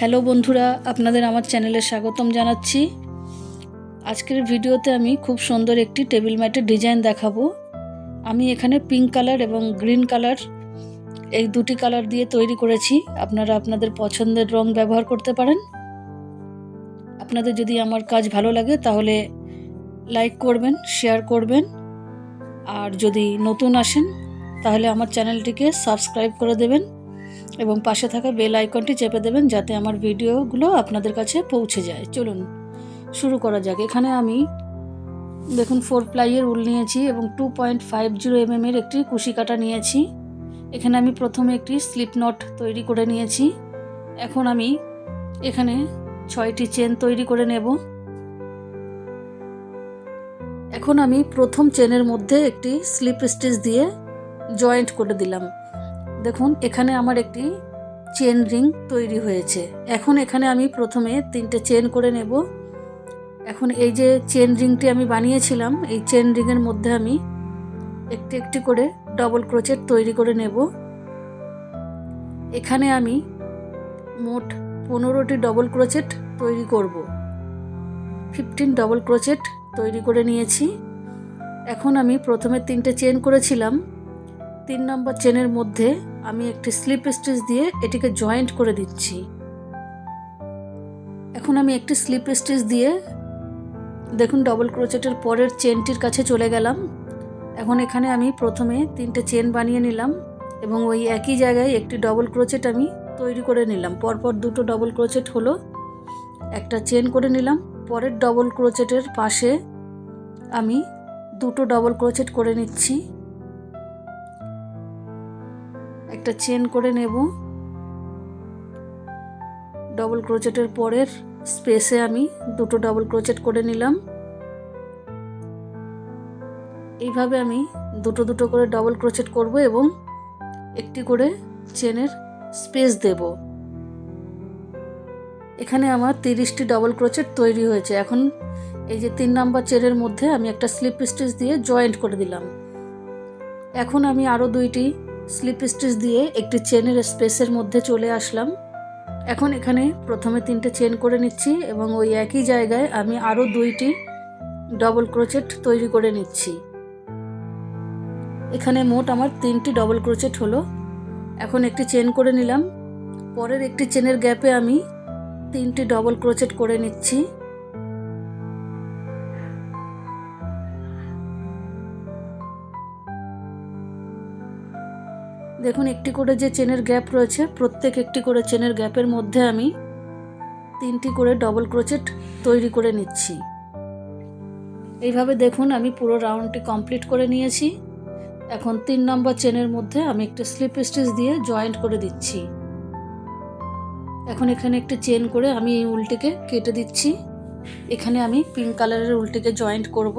Hello বন্ধুরা, আপনাদের আমার চ্যানেলে স্বাগতম জানাচ্ছি। আজকের ভিডিওতে আমি খুব সুন্দর একটি টেবিল ম্যাটের ডিজাইন দেখাবো। আমি এখানে পিঙ্ক কালার এবং গ্রিন কালার এই দুটি কালার দিয়ে তৈরি করেছি। আপনারা আপনাদের পছন্দের রং ব্যবহার করতে পারেন। আপনাদের যদি আমার কাজ ভালো লাগে তাহলে লাইক করবেন, শেয়ার করবেন। আর যদি নতুন আসেন তাহলে আমার চ্যানেলটিকে সাবস্ক্রাইব করে দেবেন। এবং পাশে থাকা বেল আইকনটি চেপে দেবেন যাতে আমার ভিডিওগুলো আপনাদের কাছে পৌঁছে যায়। চলুন, শুরু করা যাক। এখানে আমি দেখুন ফোর প্লাইয়ের উল নিয়েছি এবং two point five zero M এর একটি কুশি কাটা নিয়েছি। এখানে আমি প্রথমে একটি স্লিপ নট তৈরি করে নিয়েছি। এখন আমি এখানে ছয়টি চেন তৈরি করে নেব। এখন আমি প্রথম চেনের মধ্যে একটি স্লিপ স্টিচ দিয়ে জয়েন্ট করে দিলাম। দেখুন, এখানে আমার একটি চেন রিং তৈরি হয়েছে। এখন এখানে আমি প্রথমে তিনটে চেন করে নেব। এখন এই যে চেন রিংটি আমি বানিয়েছিলাম, এই চেন রিংয়ের মধ্যে আমি একটি একটি করে ডবল ক্রোচেট তৈরি করে নেব। এখানে আমি মোট পনেরোটি ডবল ক্রোচেট তৈরি করব। ফিফটিন ডবল ক্রোচেট তৈরি করে নিয়েছি। এখন আমি প্রথমে তিনটে চেন করেছিলাম। তিন নম্বর চেনের মধ্যে আমি একটি স্লিপ স্টিচ দিয়ে এটিকে জয়েন্ট করে দিচ্ছি। এখন আমি একটি স্লিপ স্টিচ দিয়ে দেখুন ডবল ক্রোচেটের পরের চেনটির কাছে চলে গেলাম। এখন এখানে আমি প্রথমে তিনটে চেন বানিয়ে নিলাম এবং ওই একই জায়গায় একটি ডবল ক্রোচেট আমি তৈরি করে নিলাম। পরপর দুটো ডবল ক্রোচেট হলো, একটা চেন করে নিলাম। পরের ডবল ক্রোচেটের পাশে আমি দুটো ডবল ক্রোচেট করে নিচ্ছি। একটা চেন করে নেব। ডবল ক্রোচেটের পরের স্পেসে আমি দুটো ডবল ক্রোচেট করে নিলাম। এইভাবে আমি দুটো দুটো করে ডবল ক্রোচেট করব এবং একটি করে চেনের স্পেস দেব। এখানে আমার তিরিশটি ডবল ক্রোচেট তৈরি হয়েছে। এখন এই যে তিন নাম্বার চেনের মধ্যে আমি একটা স্লিপ স্টিচ দিয়ে জয়েন্ট করে দিলাম। এখন আমি আরও দুইটি স্লিপ স্টিচ দিয়ে একটি চেনের স্পেসের মধ্যে চলে আসলাম। এখন এখানে প্রথমে তিনটে চেন করে নিচ্ছি এবং ওই একই জায়গায় আমি আরও দুইটি ডবল ক্রোচেট তৈরি করে নিচ্ছি। এখানে মোট আমার তিনটি ডবল ক্রোচেট হলো। এখন একটি চেন করে নিলাম। পরের একটি চেনের গ্যাপে আমি তিনটি ডবল ক্রোচেট করে নিচ্ছি। দেখুন, একটি করে যে চেনের গ্যাপ রয়েছে, প্রত্যেক একটি করে চেনের গ্যাপের মধ্যে আমি তিনটি করে ডবল ক্রোচেট তৈরি করে নিচ্ছি। এইভাবে দেখুন, আমি পুরো রাউন্ডটি কমপ্লিট করে নিয়েছি। এখন তিন নম্বর চেনের মধ্যে আমি একটি স্লিপ স্টিচ দিয়ে জয়েন্ট করে দিচ্ছি। এখন এখানে একটি চেন করে আমি এই উলটিকে কেটে দিচ্ছি। এখানে আমি পিঙ্ক কালারের উলটিকে জয়েন্ট করব।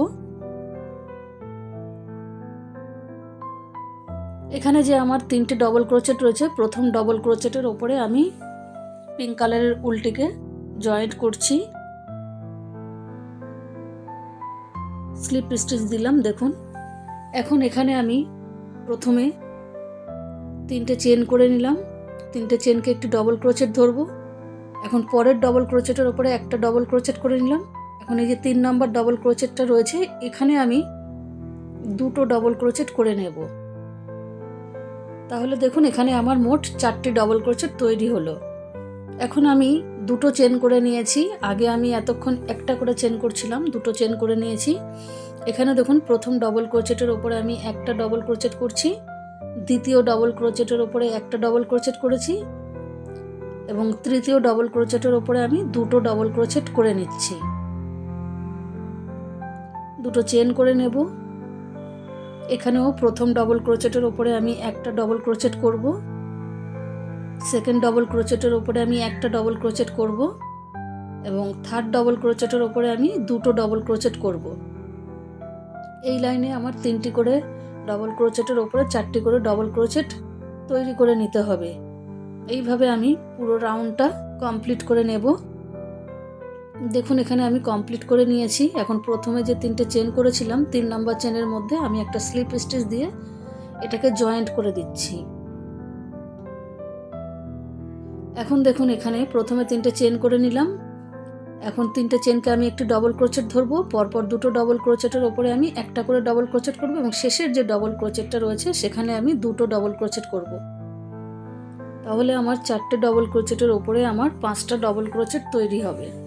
এখানে যে আমার তিনটে ডবল ক্রোচেট রয়েছে, প্রথম ডবল ক্রোচেটের ওপরে আমি পিঙ্ক কালারের উলটিকে জয়েন্ট করছি। স্লিপ স্টিচ দিলাম, দেখুন। এখন এখানে আমি প্রথমে তিনটে চেন করে নিলাম। তিনটে চেনকে একটি ডবল ক্রোচেট ধরবো। এখন পরের ডবল ক্রোচেটের ওপরে একটা ডবল ক্রোচেট করে নিলাম। এখন এই যে তিন নম্বর ডবল ক্রোচেটটা রয়েছে, এখানে আমি দুটো ডবল ক্রোচেট করে নেব। তাহলে দেখুন, এখানে আমার মোট চারটি ডবল ক্রোচেট তৈরি হলো। এখন আমি দুটো চেন করে নিয়েছি। আগে আমি এতক্ষণ একটা করে চেন করছিলাম, দুটো চেন করে নিয়েছি। এখানে দেখুন, প্রথম ডবল ক্রোচেটের ওপরে আমি একটা ডবল ক্রোচেট করছি, দ্বিতীয় ডবল ক্রোচেটের ওপরে একটা ডবল ক্রোচেট করেছি, এবং তৃতীয় ডবল ক্রোচেটের ওপরে আমি দুটো ডবল ক্রোচেট করে নিচ্ছি। দুটো চেন করে নেব। এখানেও প্রথম ডবল ক্রোচেটের ওপরে আমি একটা ডবল ক্রোচেট করব। সেকেন্ড ডবল ক্রোচেটের ওপরে আমি একটা ডবল ক্রোচেট করব। এবং থার্ড ডবল ক্রোচেটের ওপরে আমি দুটো ডবল ক্রোচেট করব। এই লাইনে আমার তিনটি করে ডবল ক্রোচেটের ওপরে চারটি করে ডবল ক্রোচেট তৈরি করে নিতে হবে। এইভাবে আমি পুরো রাউন্ডটা কমপ্লিট করে নেব। দেখুন, এখানে আমি কমপ্লিট করে নিয়েছি। এখন প্রথমে যে তিনটে চেন করেছিলাম, তিন নাম্বার চেনের মধ্যে আমি একটা স্লিপ স্টিচ দিয়ে এটাকে জয়েন্ট করে দিচ্ছি। এখন দেখুন, এখানে প্রথমে তিনটে চেন করে নিলাম। এখন তিনটে চেনকে আমি একটু ডবল ক্রোচেট ধরবো। পরপর দুটো ডবল ক্রোচেটের ওপরে আমি একটা করে ডবল ক্রোচেট করব এবং শেষের যে ডবল ক্রোচেটটা রয়েছে, সেখানে আমি দুটো ডবল ক্রোচেট করব। তাহলে আমার চারটে ডবল ক্রোচেটের ওপরে আমার পাঁচটা ডবল ক্রোচেট তৈরি হবে।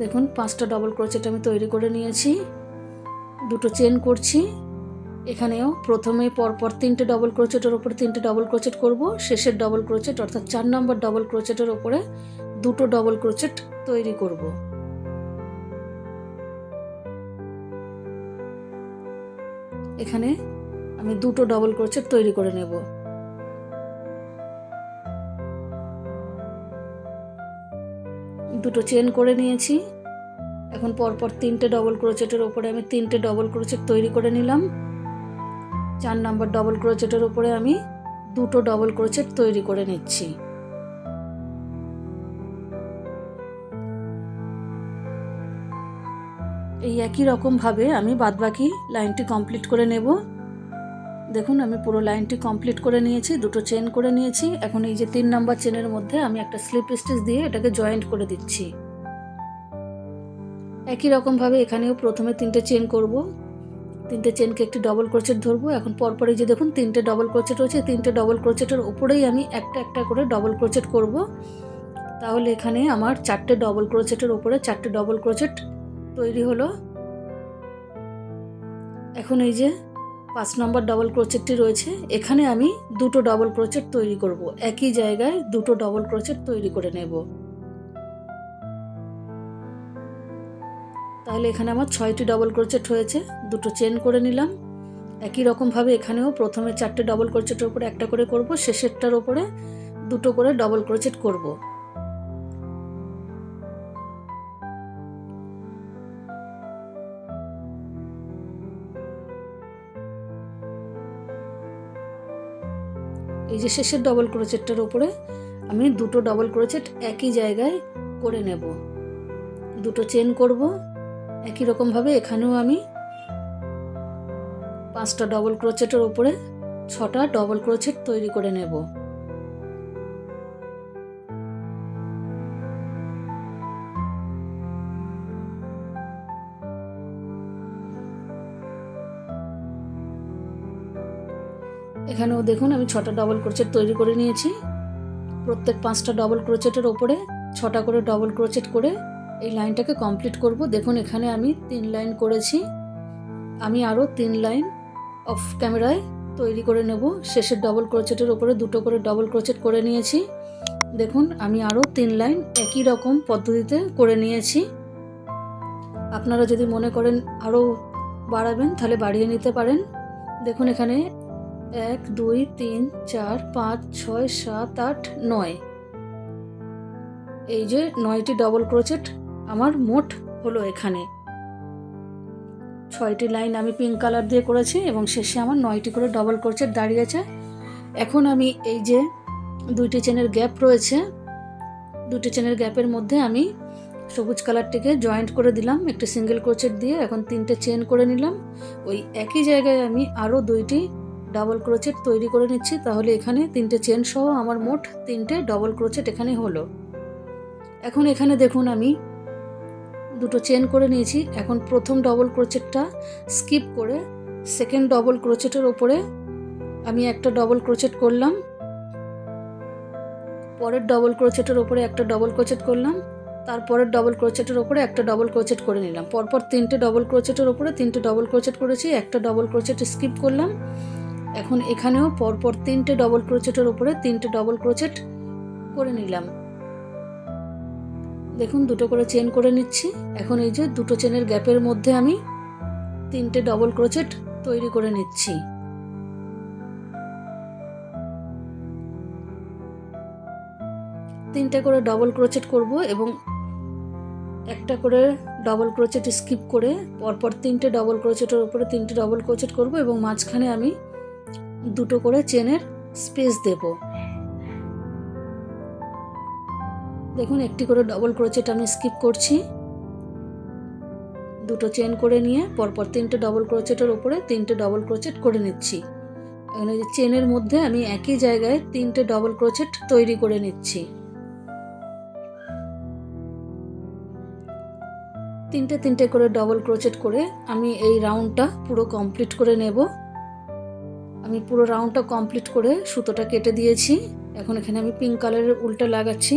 দেখুন, পাঁচটা ডবল ক্রোচেট আমি তৈরি করে নিয়েছি। দুটো চেন করছি। এখানেও প্রথমে পরপর তিনটে ডবল ক্রোচেটের ওপরে তিনটে ডবল ক্রোচেট করব। শেষের ডবল ক্রোচেট অর্থাৎ চার নম্বর ডবল ক্রোচেটের ওপরে দুটো ডবল ক্রোচেট তৈরি করব। এখানে আমি দুটো ডবল ক্রোচেট তৈরি করে নেব। দুটো চেন করে নিয়েছি। এখন পরপর তিনটে ডবল ক্রোচেটের ওপরে আমি তিনটে ডবল ক্রোচেট তৈরি করে নিলাম। চার নাম্বার ডবল ক্রোচেটের ওপরে আমি দুটো ডবল ক্রোচেট তৈরি করে নিচ্ছি। এই একই রকমভাবে আমি বাদবাকি লাইনটি কমপ্লিট করে নেব। দেখুন, আমি পুরো লাইনটি কমপ্লিট করে নিয়েছি, দুটো চেন করে নিয়েছি। এখন এই যে তিন নাম্বার চেনের মধ্যে আমি একটা স্লিপ স্টিচ দিয়ে এটাকে জয়েন্ট করে দিচ্ছি। একই রকমভাবে এখানেও প্রথমে তিনটে চেন করব। তিনটে চেনকে একটি ডবল ক্রোচেট ধরবো। এখন পরপরই যে দেখুন, তিনটে ডবল ক্রোচেট রয়েছে, তিনটে ডবল ক্রোচেটের উপরেই আমি একটা একটা করে ডবল ক্রোচেট করব। তাহলে এখানে আমার চারটে ডবল ক্রোচেটের উপরে চারটে ডবল ক্রোচেট তৈরি হলো। এখন এই যে পাঁচ নম্বর ডবল ক্রোচেটটি রয়েছে। এখানে আমি দুটো ডবল ক্রোচেট তৈরি করব। একই জায়গায় দুটো ডবল ক্রোচেট তৈরি করে নেব। তাহলে এখানে আমার ছয়টি ডবল ক্রোচেট হয়েছে, দুটো চেন করে নিলাম। একই রকমভাবে এখানেও প্রথমে চারটে ডবল ক্রোচেটের উপরে একটা করে করব, শেষেরটার ওপরে দুটো করে ডবল ক্রোচেট করব। যে শেষের ডবল ক্রোচেটটার ওপরে আমি দুটো ডবল ক্রোচেট একই জায়গায় করে নেব। দুটো চেন করব। একই রকমভাবে এখানেও আমি পাঁচটা ডবল ক্রোচেটের ওপরে ছটা ডবল ক্রোচেট তৈরি করে নেব। এখানেও দেখুন, আমি ছটা ডবল ক্রোচেট তৈরি করে নিয়েছি। প্রত্যেক পাঁচটা ডবল ক্রোচেটের ওপরে ছটা করে ডবল ক্রোচেট করে এই লাইনটাকে কমপ্লিট করব। দেখুন, এখানে আমি তিন লাইন করেছি। আমি আরও তিন লাইন অফ ক্যামেরায় তৈরি করে নেব। শেষের ডবল ক্রোচেটের ওপরে দুটো করে ডবল ক্রোচেট করে নিয়েছি। দেখুন, আমি আরও তিন লাইন একই রকম পদ্ধতিতে করে নিয়েছি। আপনারা যদি মনে করেন আরও বাড়াবেন, তাহলে বাড়িয়ে নিতে পারেন। দেখুন, এখানে এক, দুই, তিন, চার, পাঁচ, ছয়, সাত, আট, নয়। এই যে নয়টি ডবল ক্রোচেট আমার মোট হলো এখানে। ছয়টি লাইন আমি পিঙ্ক কালার দিয়ে করেছি এবং শেষে আমার নয়টি করে ডবল ক্রোচেট দাঁড়িয়েছে এখন আমি এই যে দুইটি চেনের গ্যাপ রয়েছে দুটি চেনের গ্যাপের মধ্যে আমি সবুজ কালারটিকে জয়েন্ট করে দিলাম, একটি সিঙ্গেল ক্রোচেট দিয়ে। এখন তিনটে চেন করে নিলাম। ওই একই জায়গায় আমি আরও দুইটি ডাবল ক্রোচেট তৈরি করে নিচ্ছি, তাহলে এখানে তিনটে চেন সহ আমার মোট তিনটে ডবল ক্রোচেট এখানে হলো। এখন এখানে দেখুন আমি দুটো চেন করে নিয়েছি, এখন প্রথম ডবল ক্রোচেটটা স্কিপ করে সেকেন্ড ডবল ক্রোচেটের ওপরে আমি একটা ডবল ক্রোচেট করলাম, পরের ডবল ক্রোচেটের ওপরে একটা ডবল ক্রোচেট করলাম, তারপরের ডবল ক্রোচেটের ওপরে একটা ডবল ক্রোচেট করে নিলাম। পরপর তিনটে ডবল ক্রোচেটের ওপরে তিনটে ডবল ক্রোচেট করেছি, একটা ডবল ক্রোচেট স্কিপ করলাম এখন এখানেও পরপর তিনটে ডবল ক্রোচেটের উপরে তিনটে ডবল ক্রোচেট করে নিলাম। দেখুন, দুটো করে চেন করে নিচ্ছি। এখন এই যে দুটো চেনের গ্যাপের মধ্যে আমি তিনটে ডবল ক্রোচেট তৈরি করে নিচ্ছি। তিনটে করে ডবল ক্রোচেট করব এবং একটা করে ডবল ক্রোচেট স্কিপ করে পরপর তিনটে ডবল ক্রোচেটের উপরে তিনটে ডবল ক্রোচেট করব এবং মাঝখানে আমি দুটো করে চেনের স্পেস দেব। দেখুন, একটি করে ডবল ক্রোচেট আমি স্কিপ করছি। দুটো চেন করে নিয়ে পরপর তিনটে ডবল ক্রোচেটের উপরে তিনটে ডবল ক্রোচেট করে নিচ্ছি। এখানে চেনের মধ্যে আমি একই জায়গায় তিনটে ডবল ক্রোচেট তৈরি করে নিচ্ছি। তিনটে তিনটে করে ডবল ক্রোচেট করে আমি এই রাউন্ডটা পুরো কমপ্লিট করে নেব। আমি পুরো রাউন্ডটা কমপ্লিট করে সুতোটা কেটে দিয়েছি। এখন এখানে আমি পিঙ্ক কালারের উল্টা লাগাচ্ছি।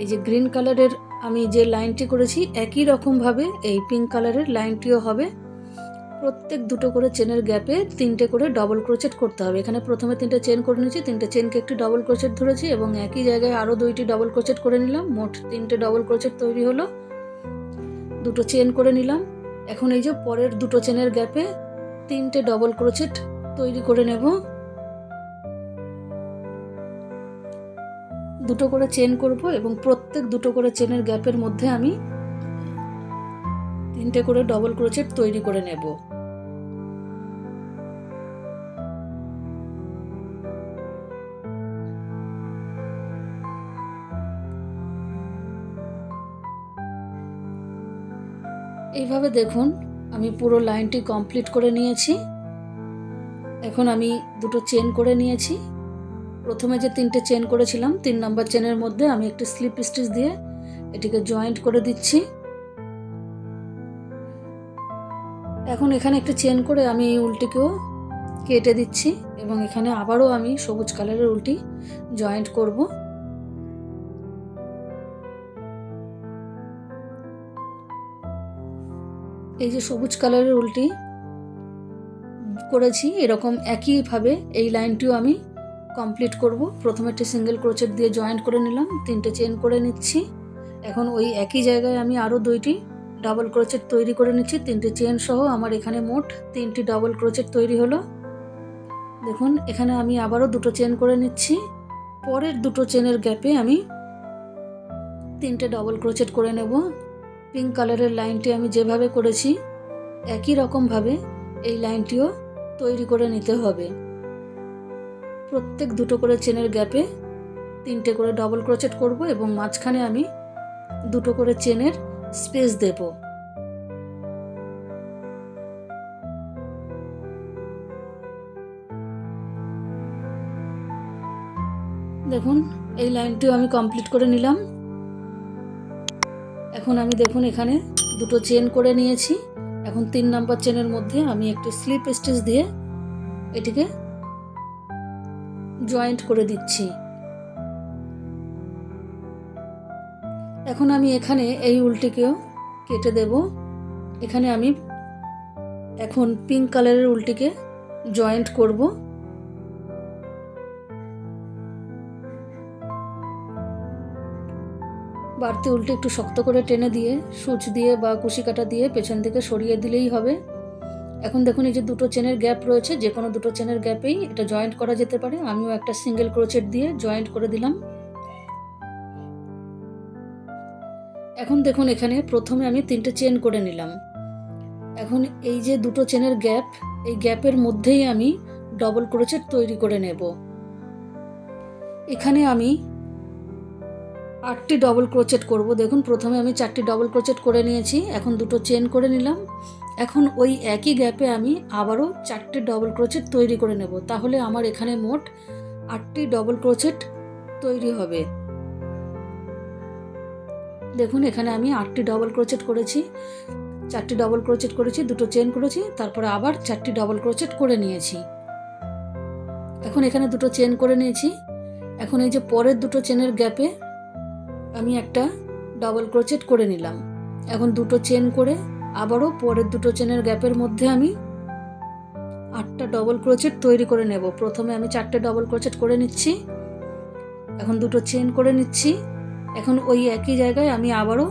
এই যে গ্রিন কালারের আমি যে লাইনটি করেছি, একই রকমভাবে এই পিঙ্ক কালারের লাইনটিও হবে। প্রত্যেক দুটো করে চেনের গ্যাপে তিনটে করে ডবল ক্রোচেট করতে হবে। এখানে প্রথমে তিনটে চেন করে নিয়েছি, তিনটে চেনকে একটি ডবল ক্রোচেট ধরেছি এবং একই জায়গায় আরও দুইটি ডবল ক্রোচেট করে নিলাম। মোট তিনটে ডবল ক্রোচেট তৈরি হলো। দুটো চেন করে নিলাম। এখন এই যে পরের দুটো চেনের গ্যাপে তিনটে ডবল ক্রোচেট তৈরি করে নেব। দুটো করে চেন করব এবং প্রত্যেক দুটো করে চেনের গ্যাপের মধ্যে আমি তিনটে করে ডবল ক্রোচেট তৈরি করে নেব। এইভাবে দেখুন, আমি পুরো লাইনটি কমপ্লিট করে নিয়েছি। এখন আমি দুটো চেন করে নিয়েছি। প্রথমে যে তিনটে চেন করেছিলাম, তিন নম্বর চেনের মধ্যে আমি একটি স্লিপ স্টিচ দিয়ে এটিকে জয়েন্ট করে দিচ্ছি। এখন এখানে একটি চেন করে আমি এই উল্টিকেও কেটে দিচ্ছি এবং এখানে আবারও আমি সবুজ কালারের উল্টি জয়েন্ট করব। এই যে সবুজ কালারের উল্টি করেছি, এরকম একইভাবে এই লাইনটিও আমি কমপ্লিট করব। প্রথমে একটি সিঙ্গেল ক্রোচেট দিয়ে জয়েন্ট করে নিলাম, তিনটে চেন করে নিচ্ছি। এখন ওই একই জায়গায় আমি আরও দুইটি ডাবল ক্রোচেট তৈরি করে নিচ্ছি, তিনটে চেন সহ। আমার এখানে মোট তিনটি ডাবল ক্রোচেট তৈরি হলো। দেখুন, এখানে আমি আবারও দুটো চেন করে নিচ্ছি। পরের দুটো চেনের গ্যাপে আমি তিনটে ডবল ক্রোচেট করে নেব। পিঙ্ক কালারের লাইনটি আমি যেভাবে করেছি, একই রকমভাবে এই লাইনটিও তৈরি করে নিতে হবে। প্রত্যেক দুটো করে চেনের গ্যাপে তিনটে করে ডবল ক্রোচেট করব এবং মাঝখানে আমি দুটো করে চেনের স্পেস দেব। দেখুন, এই লাইনটিও আমি কমপ্লিট করে নিলাম। এখন আমি দেখুন এখানে দুটো চেন করে নিয়েছি। এখন তিন নাম্বার চেনের মধ্যে আমি একটি স্লিপ স্টিচ দিয়ে এটিকে জয়েন্ট করে দিচ্ছি। এখন আমি এখানে এই উল্টিকেও কেটে দেব। এখানে আমি এখন পিঙ্ক কালারের উল্টিকে জয়েন্ট করব। বাড়তি উল্টে একটু শক্ত করে টেনে দিয়ে, সুচ দিয়ে বা কুশি কাটা দিয়ে পেছন দিকে সরিয়ে দিলেই হবে। এখন দেখুন এই যে দুটো চেনের গ্যাপ রয়েছে, যে কোনো দুটো চেনের গ্যাপেই এটা জয়েন্ট করা যেতে পারে। আমিও একটা সিঙ্গেল ক্রোচেট দিয়ে জয়েন্ট করে দিলাম। এখন দেখুন এখানে প্রথমে আমি তিনটে চেন করে নিলাম। এখন এই যে দুটো চেনের গ্যাপ, এই গ্যাপের মধ্যেই আমি ডবল ক্রোচেট তৈরি করে নেব। এখানে আমি আটটি ডবল ক্রোচেট করব। দেখুন, প্রথমে আমি চারটি ডবল ক্রোচেট করে নিয়েছি, এখন দুটো চেন করে নিলাম। এখন ওই একই গ্যাপে আমি আবারও চারটে ডবল ক্রোচেট তৈরি করে নেব। তাহলে আমার এখানে মোট আটটি ডবল ক্রোচেট তৈরি হবে। দেখুন, এখানে আমি আটটি ডবল ক্রোচেট করেছি, চারটি ডবল ক্রোচেট করেছি, দুটো চেন করেছি, তারপরে আবার চারটি ডবল ক্রোচেট করে নিয়েছি। এখন এখানে দুটো চেন করে নিয়েছি। এখন এই যে পরের দুটো চেনের গ্যাপে আমি একটা ডবল ক্রোচেট করে নিলাম। এখন দুটো চেন করে আবারও পরের দুটো চেনের গ্যাপের মধ্যে আমি আটটা ডবল ক্রোচেট তৈরি করে নেব। প্রথমে আমি চারটে ডবল ক্রোচেট করে নিচ্ছি। এখন দুটো চেন করে নিচ্ছি। এখন ওই একই জায়গায় আমি আবারও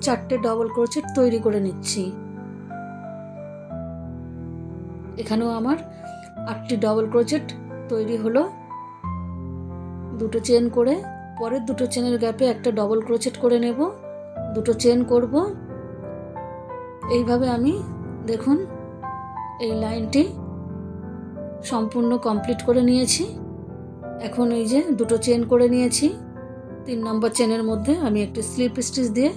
চারটে ডবল ক্রোচেট তৈরি করে নিচ্ছি। এখানেও আমার আটটি ডবল ক্রোচেট তৈরি হলো। দুটো চেন করে পরের দুটো চেনের গ্যাপে একটা ডবল ক্রোচেট করে নেব, দুটো চেন করব। এইভাবে আমি, দেখুন, এই লাইনটি সম্পূর্ণ কমপ্লিট করে নিয়েছি। এখন এই যে দুটো চেন করে নিয়েছি, তিন নম্বর চেনের মধ্যে আমি একটি স্লিপ স্টিচ দিয়ে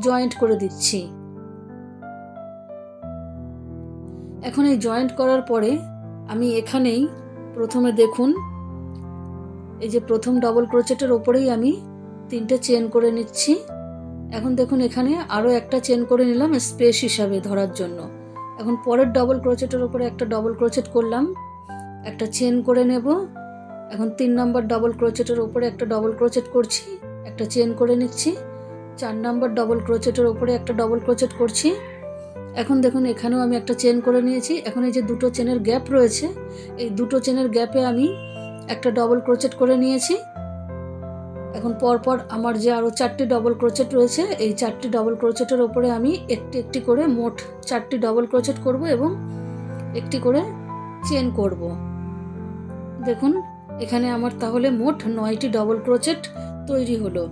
জয়েন্ট করে দিচ্ছি। এখন এই জয়েন্ট করার পরে আমি এখানেই প্রথমে দেখুন এই যে প্রথম ডবল ক্রোচেটের ওপরেই আমি তিনটে চেন করে নিচ্ছি। এখন দেখুন এখানে আরও একটা চেন করে নিলাম স্পেস হিসাবে ধরার জন্য। এখন পরের ডবল ক্রোচেটের ওপরে একটা ডবল ক্রোচেট করলাম, একটা চেন করে নেব। এখন তিন নম্বর ডবল ক্রোচেটের ওপরে একটা ডবল ক্রোচেট করছি, একটা চেন করে নিচ্ছি। চার নম্বর ডবল ক্রোচেটের ওপরে একটা ডবল ক্রোচেট করছি। এখন দেখুন এখানেও আমি একটা চেন করে নিয়েছি। এখন এই যে দুটো চেনের গ্যাপ রয়েছে, এই দুটো চেনের গ্যাপে আমি একটা ডবল ক্রোচেট করে নিয়েছি। এখন পরপর আমার যে আরও চারটি ডবল ক্রোচেট রয়েছে, এই চারটি ডবল ক্রোচেটের ওপরে আমি একটি একটি করে মোট চারটি ডবল ক্রোচেট করব এবং একটি করে চেন করব। দেখুন, এখানে আমার তাহলে মোট নয়টি ডবল ক্রোচেট তৈরি হলো।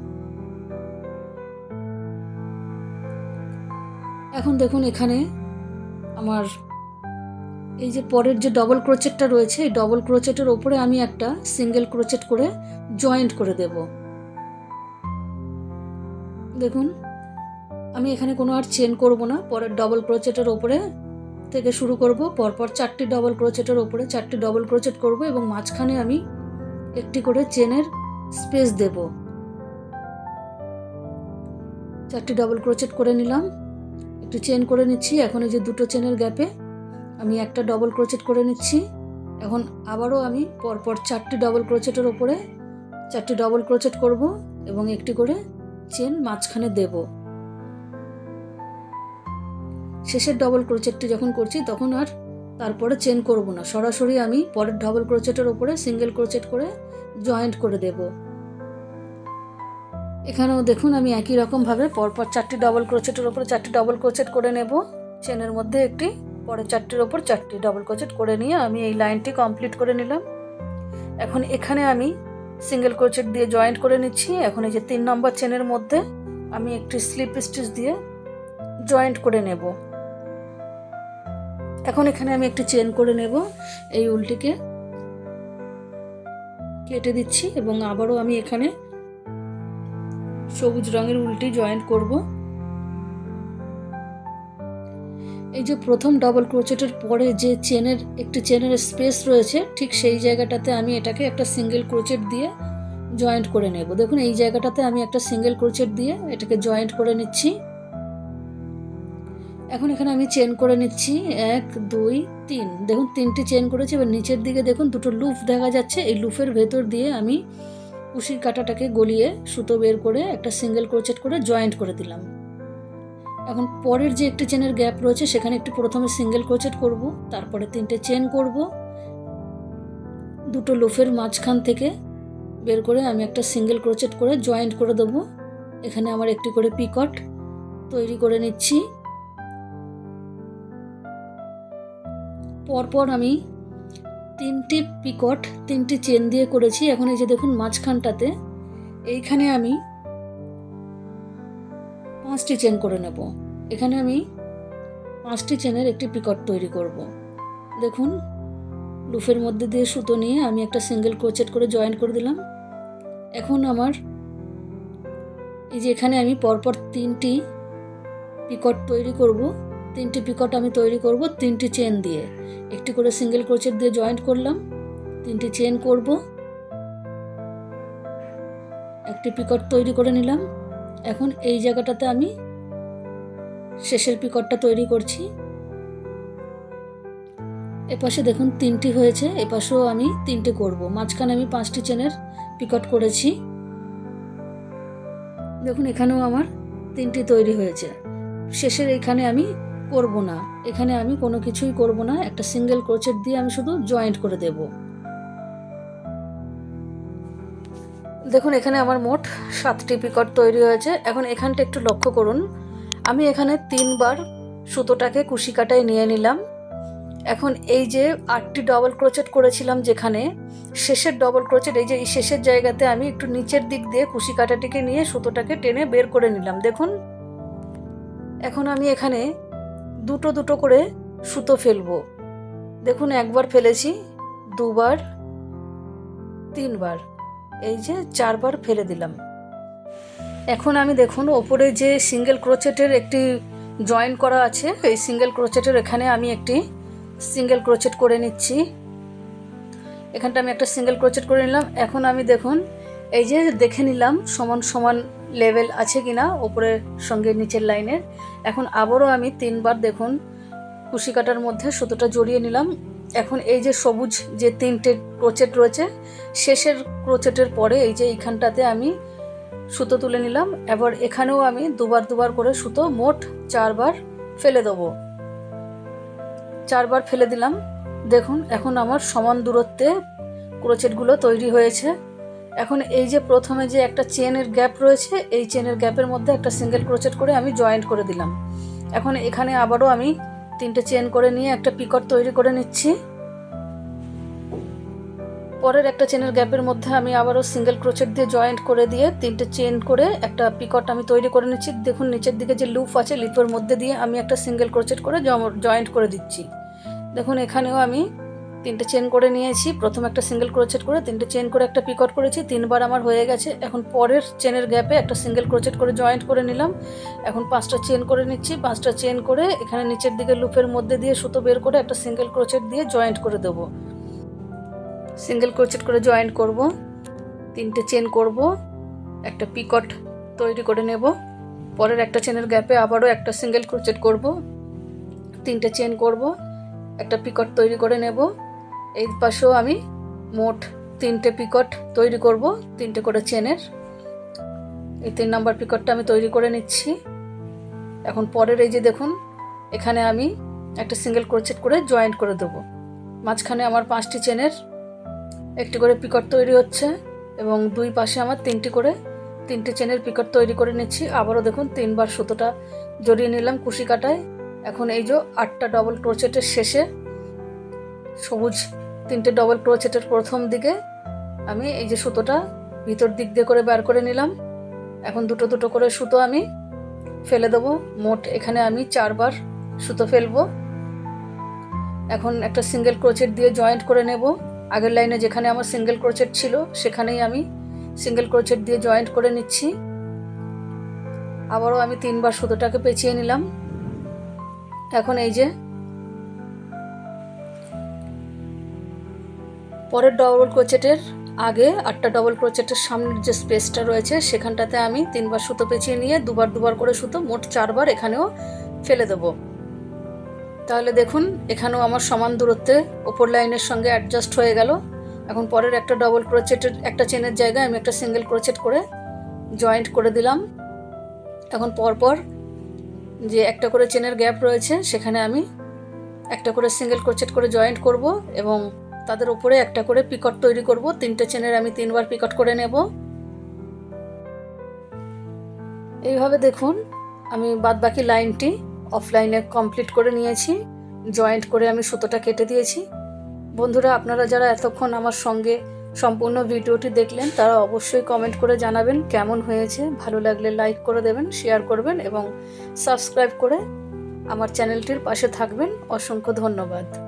এখন দেখুন, এখানে আমার এই যে পরের যে ডবল ক্রোচেটটা রয়েছে, এই ডবল ক্রোচেটের ওপরে আমি একটা সিঙ্গেল ক্রোচেট করে জয়েন্ট করে দেব। দেখুন, আমি এখানে কোনো আর চেন করব না। পরের ডবল ক্রোচেটের ওপরে থেকে শুরু করব। পরপর চারটি ডবল ক্রোচেটের ওপরে চারটি ডবল ক্রোচেট করব এবং মাঝখানে আমি একটি করে চেনের স্পেস দেব। চারটি ডবল ক্রোচেট করে নিলাম। একটু চেন করে নিচ্ছি। এখন এই যে দুটো চেনের গ্যাপে আমি একটা ডবল ক্রোচেট করে নিচ্ছি। এখন আবারও আমি পরপর চারটি ডবল ক্রোচেটের ওপরে চারটি ডবল ক্রোচেট করব এবং একটি করে চেন মাঝখানে দেব। শেষের ডবল ক্রোচেটটি যখন করছি, তখন আর তারপরে চেন করব না। সরাসরি আমি পরের ডবল ক্রোচেটের ওপরে সিঙ্গেল ক্রোচেট করে জয়েন্ট করে দেব। এখানেও দেখুন আমি একই রকমভাবে পরপর চারটি ডবল ক্রোচেটের ওপরে চারটি ডবল ক্রোচেট করে নেব। চেনের মধ্যে একটি পরে চারটির ওপর চারটি ডবল ক্রোচেট করে নিয়ে আমি এই লাইনটি কমপ্লিট করে নিলাম। এখন এখানে আমি সিঙ্গেল ক্রোচেট দিয়ে জয়েন্ট করে নিচ্ছি। এখন এই যে তিন নম্বর চেনের মধ্যে আমি একটি স্লিপ স্টিচ দিয়ে জয়েন্ট করে নেব। এখন এখানে আমি একটি চেন করে নেব। এই উলটিকে কেটে দিচ্ছি এবং আবারও আমি এখানে সবুজ রঙের উল্টি জয়েন্ট করব। এই যে প্রথম ডবল ক্রোচেটের পরে যে চেনের একটি চেনের স্পেস রয়েছে, ঠিক সেই জায়গাটাতে আমি এটাকে একটা সিঙ্গেল ক্রোচেট দিয়ে জয়েন্ট করে নেব। দেখুন, এই জায়গাটাতে আমি একটা সিঙ্গেল ক্রোচেট দিয়ে এটাকে জয়েন্ট করে নিচ্ছি। এখন এখানে আমি চেন করে নিচ্ছি। এক, দুই, তিন। দেখুন, তিনটি চেন করেছি। এবার নিচের দিকে দেখুন, দুটো লুফ দেখা যাচ্ছে। এই লুফের ভেতর দিয়ে আমি কুশির কাঁটাটাকে গলিয়ে সুতো বের করে একটা সিঙ্গেল ক্রোচেট করে জয়েন্ট করে দিলাম। এখন পরের যে একটি চেনের গ্যাপ রয়েছে, সেখানে একটু প্রথমে সিঙ্গেল ক্রোচেট করব, তারপরে তিনটে চেন করব। দুটো লোফের মাঝখান থেকে বের করে আমি একটা সিঙ্গেল ক্রোচেট করে জয়েন্ট করে দেবো। এখানে আমার একটি করে পিকট তৈরি করে নিচ্ছি। পরপর আমি তিনটি পিকট তিনটি চেন দিয়ে করেছি। এখন এই যে দেখুন মাঝখানটাতে, এইখানে আমি পাঁচটি চেন করে নেব। এখানে আমি পাঁচটি চেনের একটি পিকট তৈরি করব। দেখুন লুফের মধ্যে দিয়ে সুতো নিয়ে আমি একটা সিঙ্গেল ক্রোচেট করে জয়েন করে দিলাম। এখন আমার এই যে এখানে আমি পরপর তিনটি পিকট তৈরি করব। তিনটি পিকট আমি তৈরি করব তিনটি চেন দিয়ে। একটি করে সিঙ্গেল ক্রোচেট দিয়ে জয়েন্ট করলাম, তিনটি চেন করব। একটি পিকট তৈরি করে নিলাম। এখন এই জায়গাটাতে আমি শেষের পিকটটা তৈরি করছি। এপাশে দেখুন তিনটি হয়েছে, এপাশেও আমি তিনটে করব। মাঝখানে আমি পাঁচটি চেনের পিকট করেছি। দেখুন এখানেও আমার তিনটি তৈরি হয়েছে। শেষের এখানে আমি করব না। এখানে আমি কোনো কিছুই করব না। একটা সিঙ্গেল ক্রোচেট দিয়ে আমি শুধু জয়েন্ট করে দেব। দেখুন, এখানে আমার মোট সাতটি পিকট তৈরি হয়েছে। এখন এখানটা একটু লক্ষ্য করুন। আমি এখানে তিনবার সুতোটাকে কুশি কাটায় নিয়ে নিলাম। এখন এই যে আটটি ডবল ক্রোচেট করেছিলাম যেখানে, শেষের ডবল ক্রোচেট, এই যে শেষের জায়গাতে আমি একটু নিচের দিক দিয়ে কুশি কাটাটিকে নিয়ে সুতোটাকে টেনে বের করে নিলাম। দেখুন, এখন আমি এখানে দুটো দুটো করে সুতো ফেলব। দেখুন, একবার ফেলেছি, দুবার, তিনবার। এই যে চারবার ফেলে দিলাম। এখন আমি দেখুন, ওপরে যে সিঙ্গেল ক্রোচেটের একটি জয়েন করা আছে, এই সিঙ্গেল ক্রোচেটের এখানে আমি একটি সিঙ্গেল ক্রোচেট করে নিচ্ছি। এখানটা আমি একটা সিঙ্গেল ক্রোচেট করে নিলাম। এখন আমি দেখুন, এই যে দেখে নিলাম সমান সমান লেভেল আছে কি না ওপরের সঙ্গে নিচের লাইনের এখন আবারও আমি তিনবার দেখুন, কুশি কাটার মধ্যে সুতোটা জড়িয়ে নিলাম। এখন এই যে সবুজ যে তিনটে ক্রোচেট রয়েছে শেষের ক্রোচেটের পরে এই যে এইখানটাতে আমি সুতো তুলে নিলাম, এবার এখানেও আমি দুবার দুবার করে সুতো মোট চারবার ফেলে দেবো। চারবার ফেলে দিলাম। দেখুন, এখন আমার সমান দূরত্বে ক্রোচেটগুলো তৈরি হয়েছে। এখন এই যে প্রথমে যে একটা চেনের গ্যাপ রয়েছে, এই চেনের গ্যাপের মধ্যে একটা সিঙ্গেল ক্রোচেট করে আমি জয়েন্ট করে দিলাম। এখন এখানে আবারও আমি তিনটে চেন করে নিয়ে একটা পিকট তৈরি করে নিচ্ছি। পরের একটা চেনের গ্যাপের মধ্যে আমি আবারও সিঙ্গেল ক্রোচেট দিয়ে জয়েন্ট করে দিয়ে তিনটে চেন করে একটা পিকট আমি তৈরি করে নিচ্ছি। দেখুন, নিচের দিকে যে লুপ আছে লিপের মধ্যে দিয়ে আমি একটা সিঙ্গেল ক্রোচেট করে জয়েন্ট করে দিচ্ছি। দেখুন, এখানেও আমি তিনটে চেন করে নিয়েছি। প্রথম একটা সিঙ্গেল ক্রোচেট করে তিনটে চেন করে একটা পিকট করেছি। তিনবার আমার হয়ে গেছে। এখন পরের চেনের গ্যাপে একটা সিঙ্গেল ক্রোচেট করে জয়েন্ট করে নিলাম। এখন পাঁচটা চেন করে নিচ্ছি। পাঁচটা চেন করে এখানে নিচের দিকে লুপের মধ্যে দিয়ে সুতো বের করে একটা সিঙ্গেল ক্রোচেট দিয়ে জয়েন্ট করে দেবো। সিঙ্গেল ক্রোচেট করে জয়েন্ট করব। তিনটে চেন করব। একটা পিকট তৈরি করে নেব। পরের একটা চেনের গ্যাপে আবারও একটা সিঙ্গেল ক্রোচেট করব। তিনটে চেন করব। একটা পিকট তৈরি করে নেব। এই পাশেও আমি মোট তিনটে পিকট তৈরি করব, তিনটে করে চেনের এই তিন নাম্বার পিকটটা আমি তৈরি করে নিচ্ছি। এখন পরের এই যে দেখুন, এখানে আমি একটা সিঙ্গেল ক্রোচেট করে জয়েন্ট করে দেবো। মাঝখানে আমার পাঁচটি চেনের একটি করে পিকট তৈরি হচ্ছে এবং দুই পাশে আমার তিনটি করে, তিনটি চেনের পিকট তৈরি করে নিচ্ছি। আবারও দেখুন, তিনবার সুতোটা জড়িয়ে নিলাম কুশি কাটায়। এখন এই যে আটটা ডবল ক্রোচেটের শেষে সবুজ তিনটে ডবল ক্রোচেটের প্রথম দিকে আমি এই যে সুতোটা ভিতর দিক দিয়ে করে বার করে নিলাম। এখন দুটো দুটো করে সুতো আমি ফেলে দেবো। মোট এখানে আমি চারবার সুতো ফেলব। এখন একটা সিঙ্গেল ক্রোচেট দিয়ে জয়েন্ট করে নেব। আগের লাইনে যেখানে আমার সিঙ্গেল ক্রোচেট ছিল, সেখানেই আমি সিঙ্গেল ক্রোচেট দিয়ে জয়েন্ট করে নিচ্ছি। আবারও আমি তিনবার সুতোটাকে পেঁচিয়ে নিলাম। এখন এই যে পরের ডবল ক্রোচেটের আগে আটটা ডবল ক্রোচেটের সামনের যে স্পেসটা রয়েছে, সেখানটাতে আমি তিনবার সুতো পেঁচিয়ে নিয়ে দুবার দুবার করে সুতো মোট চারবার এখানেও ফেলে দেবো। তাহলে দেখুন, এখানেও আমার সমান দূরত্বে ওপর লাইনের সঙ্গে অ্যাডজাস্ট হয়ে গেল। এখন পরের একটা ডবল ক্রোচেটের একটা চেনের জায়গায় আমি একটা সিঙ্গেল ক্রোচেট করে জয়েন্ট করে দিলাম। এখন পরপর যে একটা করে চেনের গ্যাপ রয়েছে, সেখানে আমি একটা করে সিঙ্গেল ক্রোচেট করে জয়েন্ট করব এবং তাদের উপরে একটা করে পিকট তৈরি করব। তিনটে চেনের আমি তিনবার পিকট করে নেব। এইভাবে দেখুন, আমি বাদ বাকি লাইনটি অফলাইনে কমপ্লিট করে নিয়েছি জয়েন্ট করে আমি সুতোটা কেটে দিয়েছি। বন্ধুরা, আপনারা যারা এতক্ষণ আমার সঙ্গে সম্পূর্ণ ভিডিওটি দেখলেন, তারা অবশ্যই কমেন্ট করে জানাবেন কেমন হয়েছে। ভালো লাগলে লাইক করে দেবেন শেয়ার করবেন এবং সাবস্ক্রাইব করে আমার চ্যানেলটির পাশে থাকবেন। অসংখ্য ধন্যবাদ।